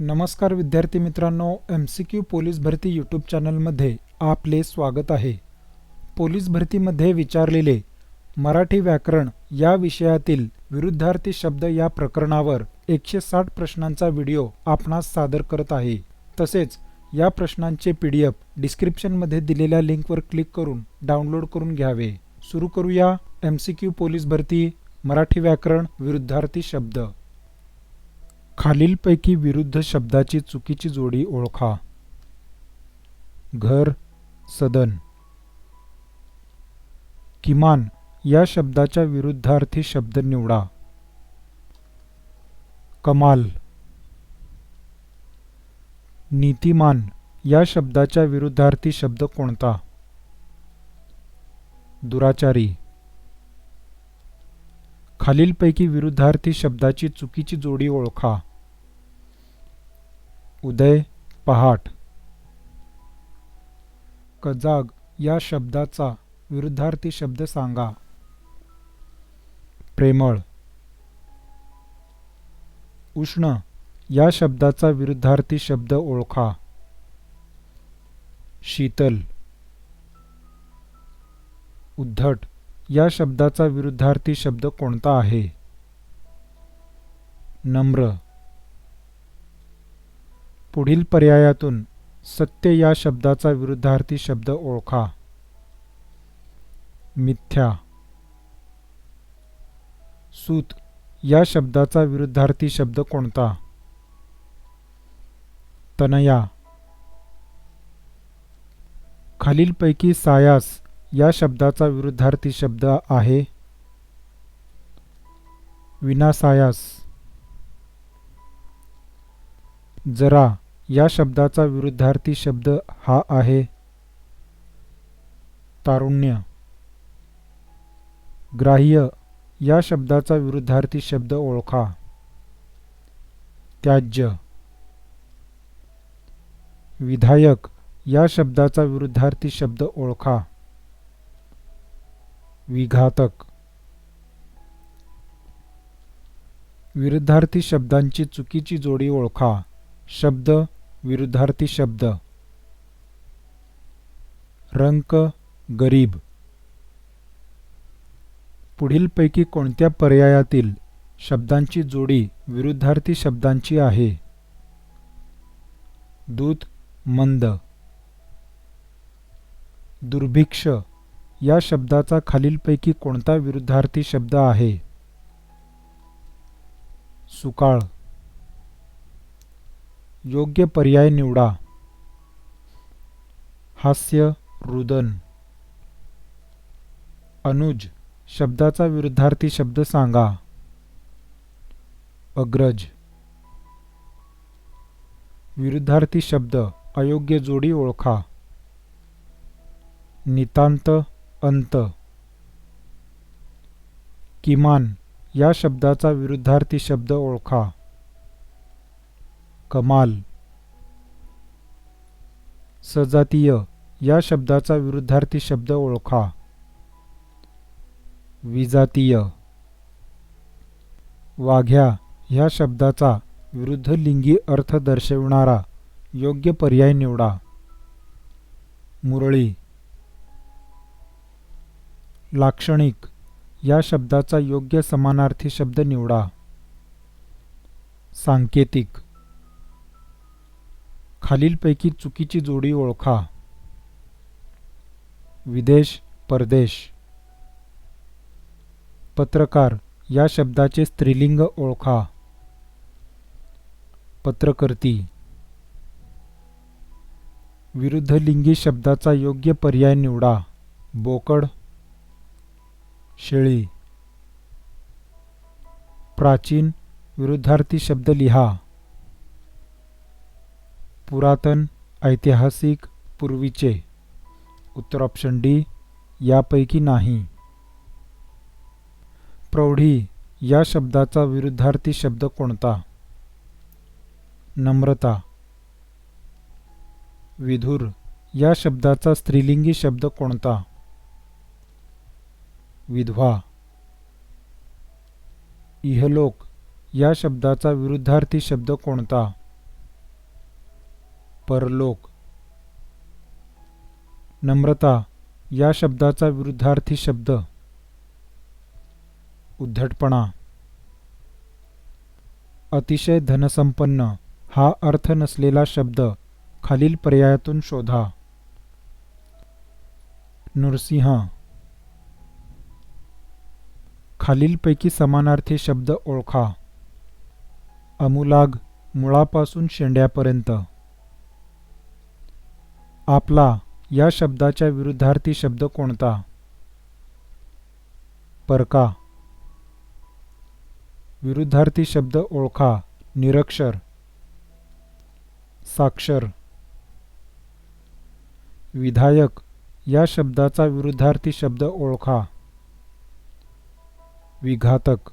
नमस्कार विद्यार्थी मित्रांनो एम सी क्यू पोलीस भरती यूट्यूब चॅनलमध्ये आपले स्वागत आहे. पोलीस भरतीमध्ये विचारलेले मराठी व्याकरण या विषयातील विरुद्धार्थी शब्द या प्रकरणावर एकशे साठ प्रश्नांचा व्हिडिओ आपणास सादर करत आहे. तसेच या प्रश्नांचे पी डी एफ डिस्क्रिप्शनमध्ये दिलेल्या लिंकवर क्लिक करून डाउनलोड करून घ्यावे. सुरू करूया एम सी क्यू पोलीस भरती मराठी व्याकरण विरुद्धार्थी शब्द. खालीलपैकी विरुद्ध शब्दाची चुकीची जोडी ओळखा. घर सदन. किमान या शब्दाच्या विरुद्धार्थी शब्द निवडा. कमाल. नीतिमान या शब्दाच्या विरुद्धार्थी शब्द कोणता? दुराचारी. खालीलपैकी विरुद्धार्थी शब्दाची चुकीची जोडी ओळखा. उदय पहाट. कजाग या शब्दाचा विरुद्धार्थी शब्द सांगा. प्रेमळ. उष्ण या शब्दाचा विरुद्धार्थी शब्द ओळखा. शीतल. उद्धट या शब्दाचा विरुद्धार्थी शब्द कोणता आहे? नम्र. पुढील पर्यायातून सत्य या शब्दाचा विरुद्धार्थी शब्द ओळखा. मिथ्या. सूत या शब्दाचा विरुद्धार्थी शब्द कोणता? तनया. खालीलपैकी सायास या शब्दाचा विरुद्धार्थी शब्द आहे. विनासायास. जरा. या शब्दाचा विरुद्धार्थी शब्द हा आहे तारुण्य. ग्राह्य या शब्दाचा विरुद्धार्थी शब्द ओळखा. त्याज्य. विधायक या शब्दाचा विरुद्धार्थी शब्द ओळखा. विघातक. विरुद्धार्थी शब्दांची चुकीची जोडी ओळखा. शब्द विरुद्धार्थी शब्द. रंक गरीब. पुढीलपैकी कोणत्या पर्यायातील शब्दांची जोडी विरुद्धार्थी शब्दांची आहे? दूत मंद. दुर्भिक्ष या शब्दाचा खालीलपैकी कोणता विरुद्धार्थी शब्द आहे? सुकाळ. योग्य पर्याय निवडा. हास्य रुदन. अनुज शब्दाचा विरुद्धार्थी शब्द सांगा. अग्रज. विरुद्धार्थी शब्द अयोग्य जोडी ओळखा. नितांत अंत. किमान या शब्दाचा विरुद्धार्थी शब्द ओळखा. कमाल. सजातीय या शब्दाचा विरुद्धार्थी शब्द ओळखा. विजातीय. वाघ्या ह्या शब्दाचा विरुद्ध लिंगी अर्थ दर्शविणारा योग्य पर्याय निवडा. मुरळी. लाक्षणिक या शब्दाचा योग्य समानार्थी शब्द निवडा. सांकेतिक. खालीलपैकी चुकीची जोडी ओळखा. विदेश परदेश. पत्रकार या शब्दाचे स्त्रीलिंग ओळखा. पत्रकर्ती. विरुद्ध लिंगी शब्दाचा योग्य पर्याय निवडा. बोकड. शेळी. प्राचीन विरुद्धार्थी शब्द लिहा. पुरातन ऐतिहासिक पूर्वीचे. उत्तर ऑप्शन डी यापैकी नाही. प्रौढी या शब्दाचा विरुद्धार्थी शब्द कोणता? नम्रता. विधुर या शब्दाचा स्त्रीलिंगी शब्द कोणता? विधवा. इहलोक या शब्दाचा विरुद्धार्थी शब्द कोणता? परलोक. नम्रता या शब्दाचा विरुद्धार्थी शब्द. उद्धटपणा. अतिशय धनसंपन्न हा अर्थ नसलेला शब्द खालील पर्यायातून शोधा. नृसिंह. खालीलपैकी समानार्थी शब्द ओळखा. अमुलाग मुळापासून शेंड्यापर्यंत. आपला या शब्दाच्या विरुद्धार्थी शब्द कोणता? परका. विरुद्धार्थी शब्द ओळखा निरक्षर. साक्षर. विधायक या शब्दाचा विरुद्धार्थी शब्द ओळखा. विघातक.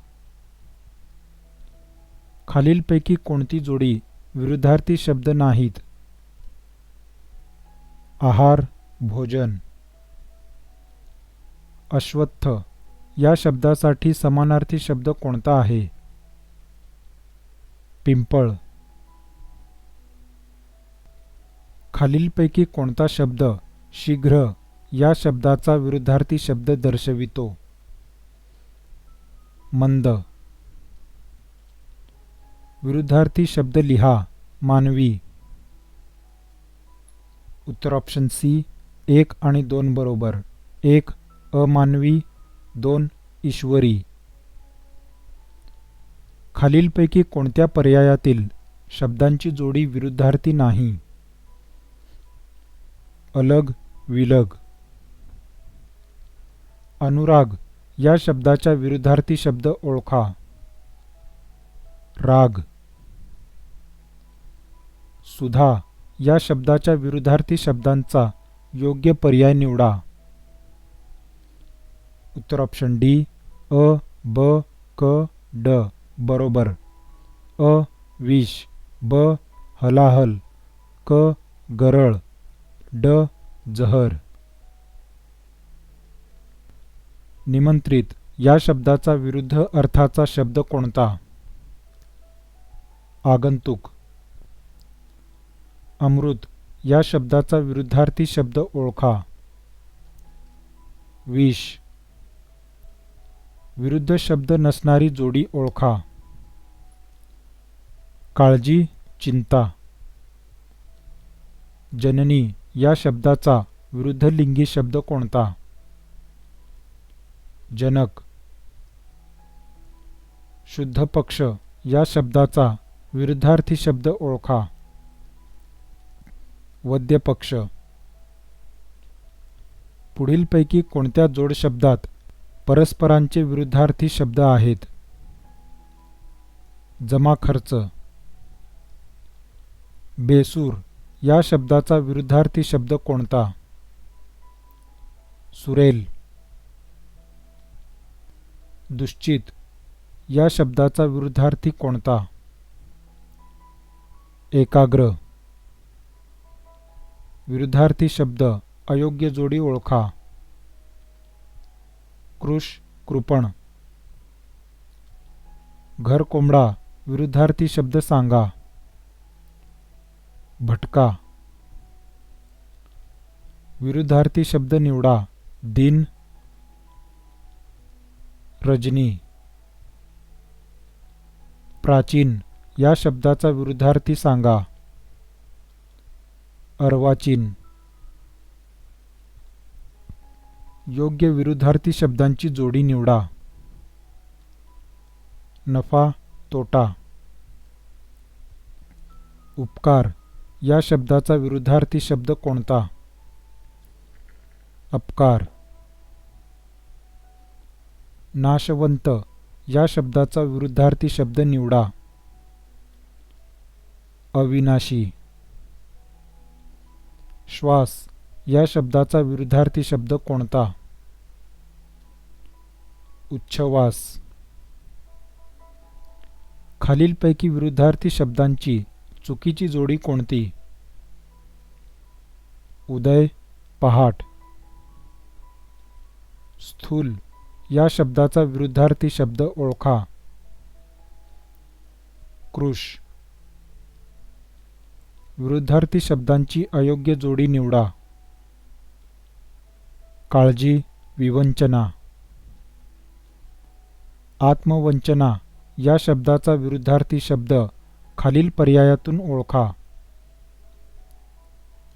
खालीलपैकी कोणती जोडी विरुद्धार्थी शब्द नाहीत? आहार भोजन. अश्वत्थ. या शब्दासाठी समानार्थी शब्द कोणता आहे? पिंपळ. खालीलपैकी कोणता शब्द शीघ्र या शब्दाचा विरुद्धार्थी शब्द दर्शवितो? मंद. विरुद्धार्थी शब्द लिहा मानवी. उत्तर ऑप्शन सी एक आणि दोन बरोबर. एक अमानवी दोन ईश्वरी. खालीलपैकी कोणत्या पर्यायातील शब्दांची जोडी विरुद्धार्थी नाही? अलग विलग. अनुराग या शब्दाच्या विरुद्धार्थी शब्द ओळखा. राग. सुधा. या शब्दाच्या विरुद्धार्थी शब्दांचा योग्य पर्याय निवडा. उत्तर ऑप्शन डी अ ब क ड बरोबर. अ विष ब हलाहल क गरळ ड जहर. निमंत्रित या शब्दाचा विरुद्ध अर्थाचा शब्द कोणता? आगंतुक अमृत या शब्दाचा विरुद्धार्थी शब्द ओळखा. विष. विरुद्ध शब्द नसणारी जोडी ओळखा. काळजी चिंता. जननी या शब्दाचा विरुद्ध लिंगी शब्द कोणता? जनक. शुद्ध पक्ष या शब्दाचा विरुद्धार्थी शब्द ओळखा. वद्य पक्ष पुढीलपैकी कोणत्या जोड शब्दात परस्परांचे विरुद्धार्थी शब्द आहेत? जमा खर्च. बेसूर या शब्दाचा विरुद्धार्थी शब्द कोणता? सुरेल. दुश्चित या शब्दाचा विरुद्धार्थी कोणता? एकाग्र. विरुद्धार्थी शब्द अयोग्य जोडी ओळखा. कृष कृपण. घर कोंबडा विरुद्धार्थी शब्द सांगा. भटका. विरुद्धार्थी शब्द निवडा. दिन. रजनी. प्राचीन या शब्दाचा विरुद्धार्थी सांगा. अर्वाचीन. योग्य विरुद्धार्थी शब्दांची जोडी निवडा. नफा तोटा. उपकार या शब्दाचा विरुद्धार्थी शब्द कोणता? अपकार. नाशवंत या शब्दाचा विरुद्धार्थी शब्द निवडा. अविनाशी. श्वास. या शब्दाचा विरुद्धार्थी शब्द कोणता? उच्छवास. खालीलपैकी विरुद्धार्थी शब्दांची चुकीची जोडी कोणती? उदय पहाट. स्थूल. या शब्दाचा विरुद्धार्थी शब्द ओळखा. कृष विरुद्धार्थी शब्दांची अयोग्य जोडी निवडा. काळजी विवंचना. आत्मवंचना या शब्दाचा विरुद्धार्थी शब्द खालील पर्यायातून ओळखा.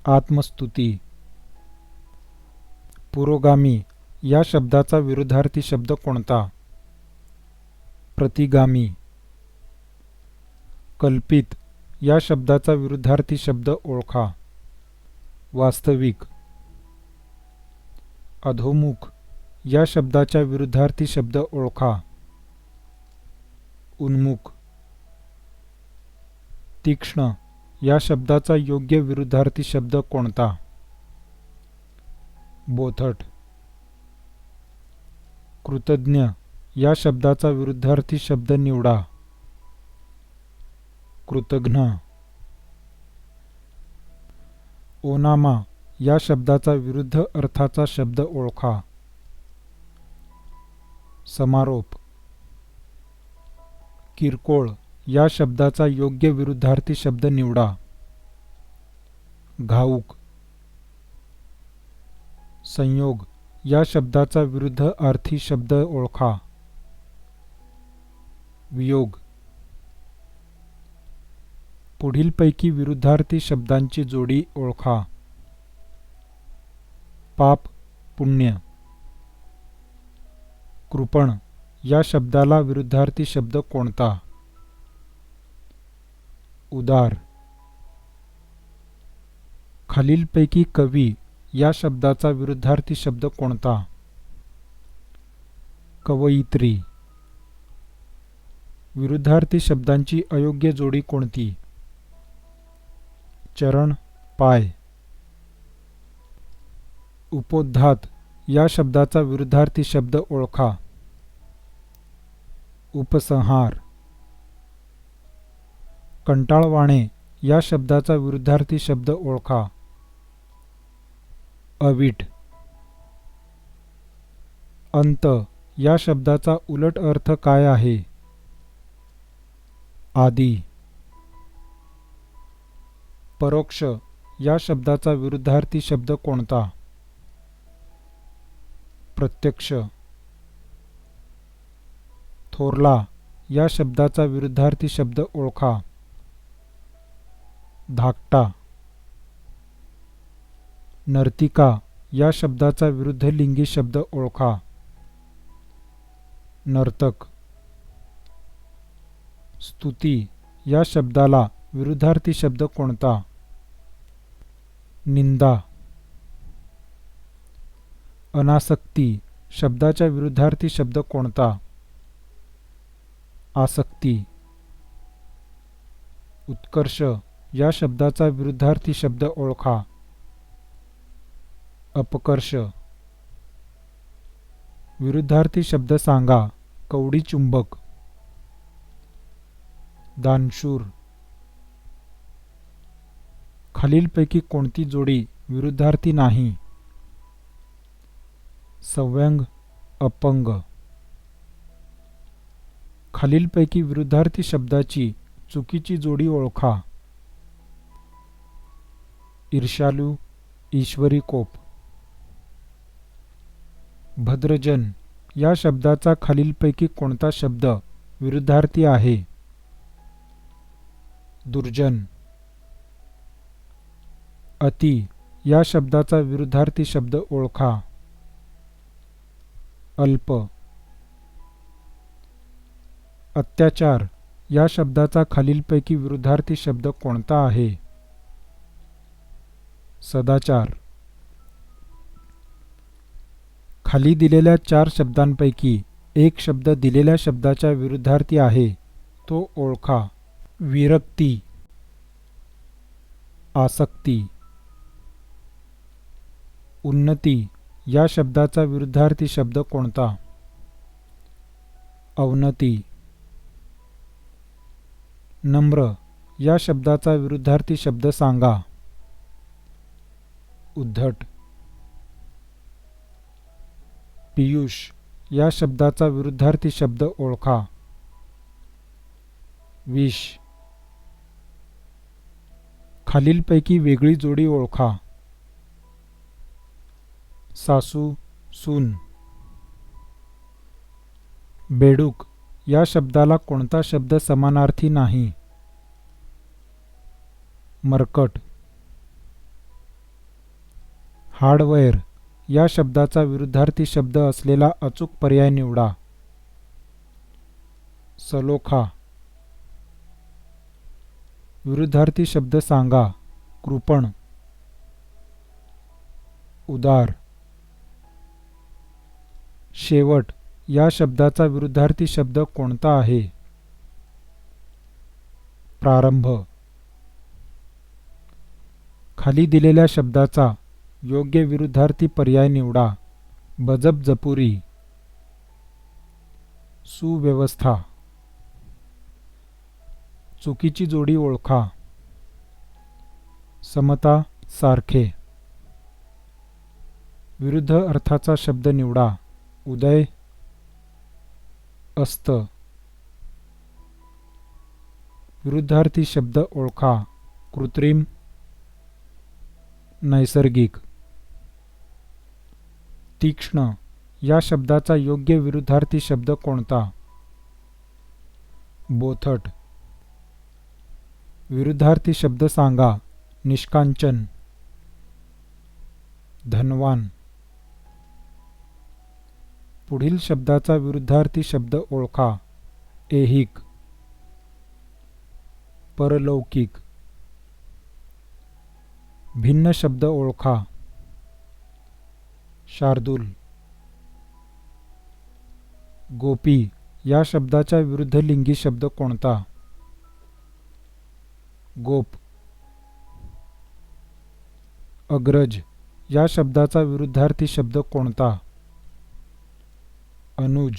आत्मस्तुती. पुरोगामी या शब्दाचा विरुद्धार्थी शब्द कोणता? प्रतिगामी. कल्पित. या शब्दाचा विरुद्धार्थी शब्द ओळखा. वास्तविक. अधोमुख. या शब्दाच्या विरुद्धार्थी शब्द ओळखा. उन्मुख. तीक्ष्ण. या शब्दाचा योग्य विरुद्धार्थी शब्द कोणता? बोथट. कृतज्ञ. या शब्दाचा विरुद्धार्थी शब्द निवडा. कृतघ्न. ओनामा या शब्दाचा विरुद्ध अर्थाचा शब्द ओळखा. समारोप. किरकोळ या शब्दाचा योग्य विरुद्धार्थी शब्द निवडा. घाऊक. संयोग या शब्दाचा विरुद्ध अर्थी शब्द ओळखा. वियोग. पुढीलपैकी विरुद्धार्थी शब्दांची जोडी ओळखा. पाप पुण्य. कृपण या शब्दाला विरुद्धार्थी शब्द कोणता? उदार. खालीलपैकी कवी या शब्दाचा विरुद्धार्थी शब्द कोणता? कवयित्री. विरुद्धार्थी शब्दांची अयोग्य जोडी कोणती? चरण पाय. उपोद्घात या शब्दाचा विरुद्धार्थी शब्द ओळखा. उपसंहार. कंटाळवाणे या शब्दाचा विरुद्धार्थी शब्द ओळखा. अवीट. अंत या शब्दाचा उलट अर्थ काय आहे? आदी. परोक्ष या शब्दाचा विरुद्धार्थी शब्द कोणता? प्रत्यक्ष. थोरला या शब्दाचा विरुद्धार्थी शब्द ओळखा. धाकटा. नर्तिका या शब्दाचा विरुद्ध लिंगी शब्द ओळखा. नर्तक. स्तुती या शब्दाला विरुद्धार्थी शब्द कोणता? निंदा. अनासक्ती. शब्दाच्या विरुद्धार्थी शब्द कोणता? आसक्ती. उत्कर्ष. या शब्दाचा विरुद्धार्थी शब्द ओळखा. अपकर्ष. विरुद्धार्थी शब्द सांगा. कवडी चुंबक. दानशूर. खालीलपैकी कोणती जोडी विरुद्धार्थी नाही? सव्यंग अपंग. खालीलपैकी विरुद्धार्थी शब्दाची चुकीची जोडी ओळखा. ईर्षालू ईश्वरी कोप. भद्रजन या शब्दाचा खालीलपैकी कोणता शब्द विरुद्धार्थी आहे? दुर्जन. अति. या शब्दाचा विरुद्धार्थी शब्द ओळखा. अल्प. अत्याचार. या शब्दाचा खालीलपैकी विरुद्धार्थी शब्द कोणता आहे? सदाचार. खाली दिलेल्या चार शब्दांपैकी एक शब्द दिलेल्या शब्दाच्या विरुद्धार्थी आहे. तो ओळखा. विरक्ती. आसक्ती. उन्नती या शब्दाचा विरुद्धार्थी शब्द कोणता? अवनती. नम्र या शब्दाचा विरुद्धार्थी शब्द सांगा. उद्धट. पियुष या शब्दाचा विरुद्धार्थी शब्द ओळखा. विष. खालीलपैकी वेगळी जोडी ओळखा. सासू सून. बेडूक या शब्दाला कोणता शब्द समानार्थी नाही? मरकट. हार्डवेअर या शब्दाचा विरुद्धार्थी शब्द असलेला अचूक पर्याय निवडा. सलोखा. विरुद्धार्थी शब्द सांगा कृपण. उदार. शेवट या शब्दाचा विरुद्धार्थी शब्द कोणता आहे? प्रारंभ. खाली दिलेल्या शब्दाचा योग्य विरुद्धार्थी पर्याय निवडा. बजब जपुरी. सुव्यवस्था. चुकीची जोडी ओळखा. समता सारखे. विरुद्ध अर्थाचा शब्द निवडा. उदय अस्त. विरुद्धार्थी शब्द ओळखा. कृत्रिम नैसर्गिक. तीक्ष्ण. या शब्दाचा योग्य विरुद्धार्थी शब्द कोणता? बोथट. विरुद्धार्थी शब्द सांगा. निष्कांचन. धनवान. पुढील शब्दाचा विरुद्धार्थी शब्द ओळखा. ऐहिक. परलौकिक. भिन्न शब्द ओळखा. शार्दूल. गोपी. या शब्दाच्या विरुद्ध लिंगी शब्द कोणता? गोप. अग्रज. या शब्दाचा विरुद्धार्थी शब्द कोणता? अनुज.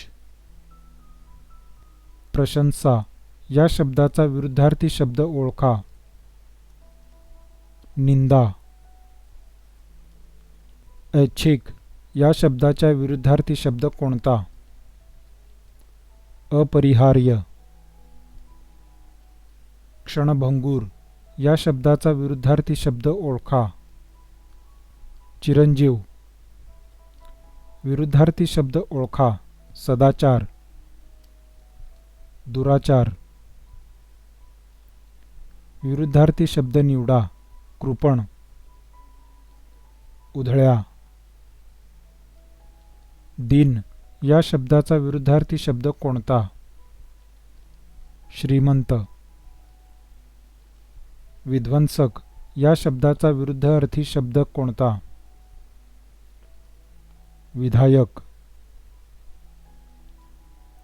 प्रशंसा. या शब्दाचा विरुद्धार्थी शब्द ओळखा. निंदा. ऐच्छिक. या शब्दाचा विरुद्धार्थी शब्द कोणता? अपरिहार्य. क्षणभंगूर. या शब्दाचा विरुद्धार्थी शब्द ओळखा. चिरंजीव. विरुद्धार्थी शब्द ओळखा. सदाचार दुराचार विरुद्धार्थी शब्द निवडा कृपण उधळ्या दिन या शब्दाचा विरुद्धार्थी शब्द कोणता? श्रीमंत विध्वंसक या शब्दाचा विरुद्धार्थी शब्द कोणता? विधायक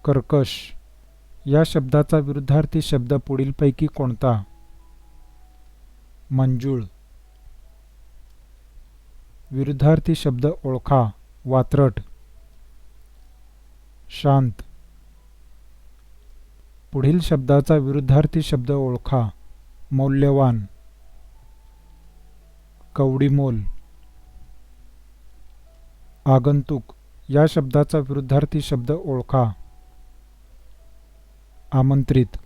कर्कश. या शब्दाचा विरुद्धार्थी शब्द पुढीलपैकी कोणता? मंजूळ. विरुद्धार्थी शब्द ओळखा. वात्रट. शांत. पुढील शब्दाचा विरुद्धार्थी शब्द ओळखा. मौल्यवान. कवडीमोल. आगंतुक. या शब्दाचा विरुद्धार्थी शब्द ओळखा. आमंत्रित.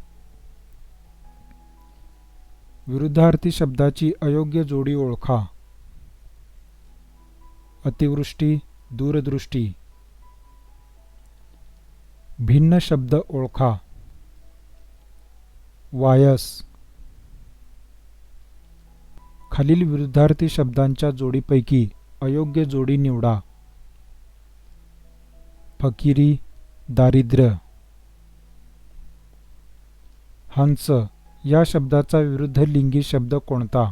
विरुद्धार्थी शब्दाची अयोग्य जोडी ओळखा. अतिवृष्टी दूरदृष्टी. भिन्न शब्द ओळखा. वायस. खालील विरुद्धार्थी शब्दांच्या जोडीपैकी अयोग्य जोडी निवडा. फकिरी दारिद्र्य. हंस या शब्दाचा विरुद्ध लिंगी शब्द कोणता?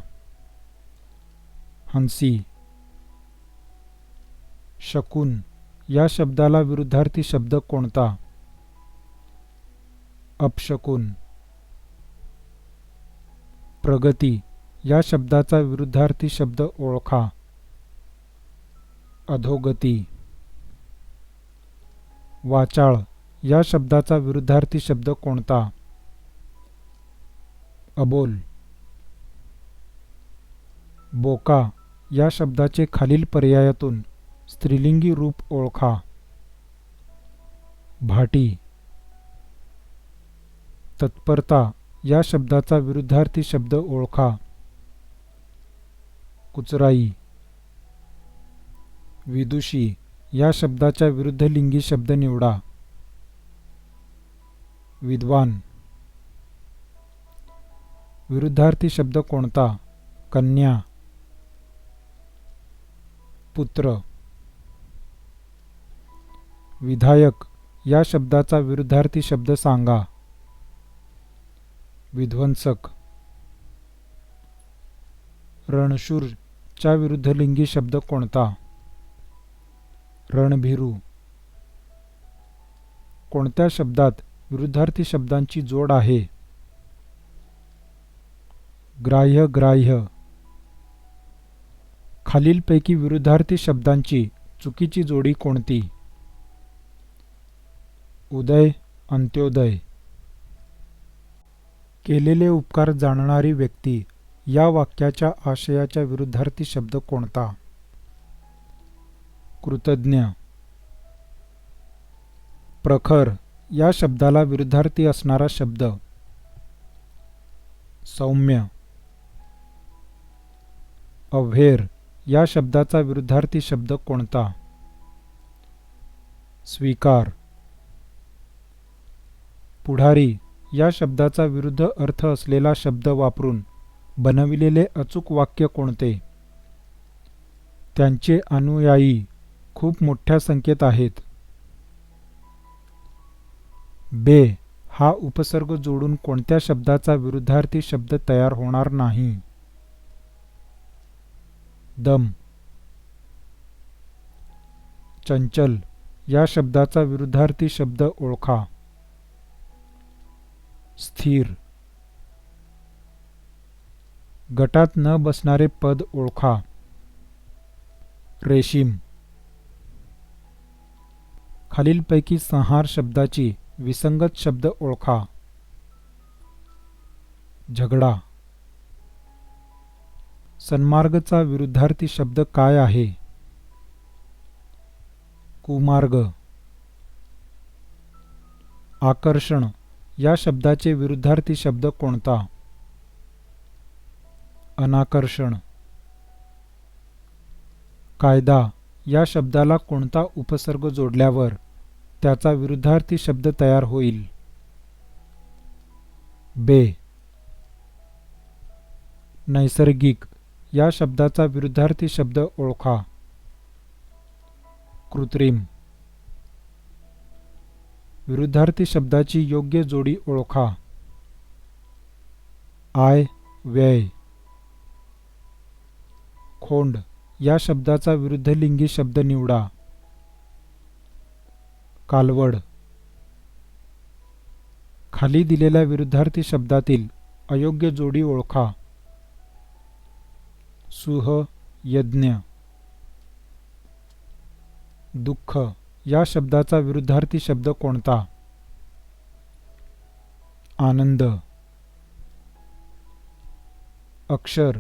हंसी. शकुन या शब्दाला विरुद्धार्थी शब्द कोणता? अपशकुन. प्रगती या शब्दाचा विरुद्धार्थी शब्द ओळखा. अधोगती. वाचाळ या शब्दाचा विरुद्धार्थी शब्द कोणता? अबोल. बोका या शब्दाचे खालील पर्यायातून स्त्रीलिंगी रूप ओळखा. भाटी. तत्परता या शब्दाचा विरुद्धार्थी शब्द ओळखा. कुचराई. विदुषी या शब्दाच्या विरुद्ध लिंगी शब्द निवडा. विद्वान. विरुद्धार्थी शब्द कोणता? कन्या. पुत्र. विधायक. या शब्दाचा विरुद्धार्थी शब्द सांगा. विध्वंसक. रणशूर च्या विरुद्ध लिंगी शब्द कोणता? रणभिरू. कोणत्या शब्दात विरुद्धार्थी शब्दांची जोड आहे? ग्राह्य ग्राह्य. खालीलपैकी विरुद्धार्थी शब्दांची चुकीची जोडी कोणती? उदय अंत्योदय. केलेले उपकार जाणणारी व्यक्ती या वाक्याच्या आशयाच्या विरुद्धार्थी शब्द कोणता? कृतज्ञ. प्रखर या शब्दाला विरुद्धार्थी असणारा शब्द. सौम्य. अव्हेर या शब्दाचा विरुद्धार्थी शब्द कोणता? स्वीकार. पुढारी या शब्दाचा विरुद्ध अर्थ असलेला शब्द वापरून बनविलेले अचूक वाक्य कोणते? त्यांचे अनुयायी खूप मोठ्या संख्येत आहेत. बे हा उपसर्ग जोडून कोणत्या शब्दाचा विरुद्धार्थी शब्द तयार होणार नाही? दम. चंचल या शब्दाचा विरुद्धार्थी शब्द ओळखा. स्थिर. गटात न बसणारे पद ओळखा. रेशीम. खालीलपैकी संहार शब्दाची विसंगत शब्द ओळखा. झगडा. सन्मार्गचा विरुद्धार्थी शब्द काय आहे? कुमार्ग. आकर्षण. या शब्दाचे विरुद्धार्थी शब्द कोणता? अनाकर्षण. कायदा. या शब्दाला कोणता उपसर्ग जोडल्यावर त्याचा विरुद्धार्थी शब्द तयार होईल? बे. नैसर्गिक. या शब्दाचा विरुद्धार्थी शब्द ओळखा. कृत्रिम. विरुद्धार्थी शब्दाची योग्य जोडी ओळखा. आय व्यय. खोंड. या शब्दाचा विरुद्धलिंगी शब्द निवडा. कालवड. खाली दिलेल्या विरुद्धार्थी शब्दातील अयोग्य जोडी ओळखा. सुह यज्ञ दुःख. या शब्दाचा विरुद्धार्थी शब्द कोणता? आनंद. अक्षर.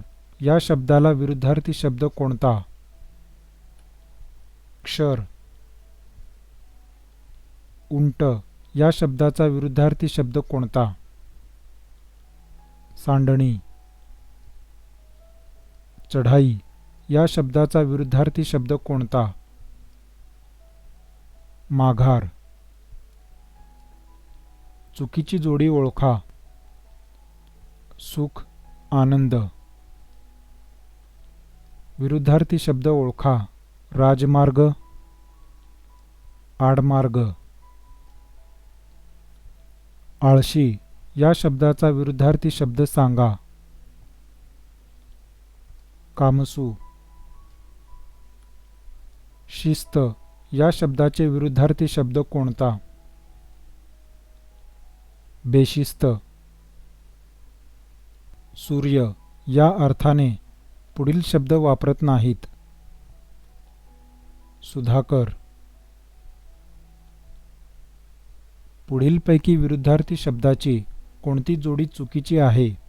या शब्दाला विरुद्धार्थी शब्द कोणता? क्षर. उंट. या शब्दाचा विरुद्धार्थी शब्द कोणता? सांडणी. चढाई. या शब्दाचा विरुद्धार्थी शब्द कोणता? माघार. चुकीची जोडी ओळखा. सुख आनंद. विरुद्धार्थी शब्द ओळखा. राजमार्ग आडमार्ग. आळशी. या शब्दाचा विरुद्धार्थी शब्द सांगा. कामसू. शिस्त. या शब्दाचे विरुद्धार्थी शब्द कोणता? बेशिस्त. सूर्य. या अर्थाने पुढील शब्द वापरत नाहीत. सुधाकर. पुढीलपैकी विरुद्धार्थी शब्दाची कोणती जोडी चुकीची आहे?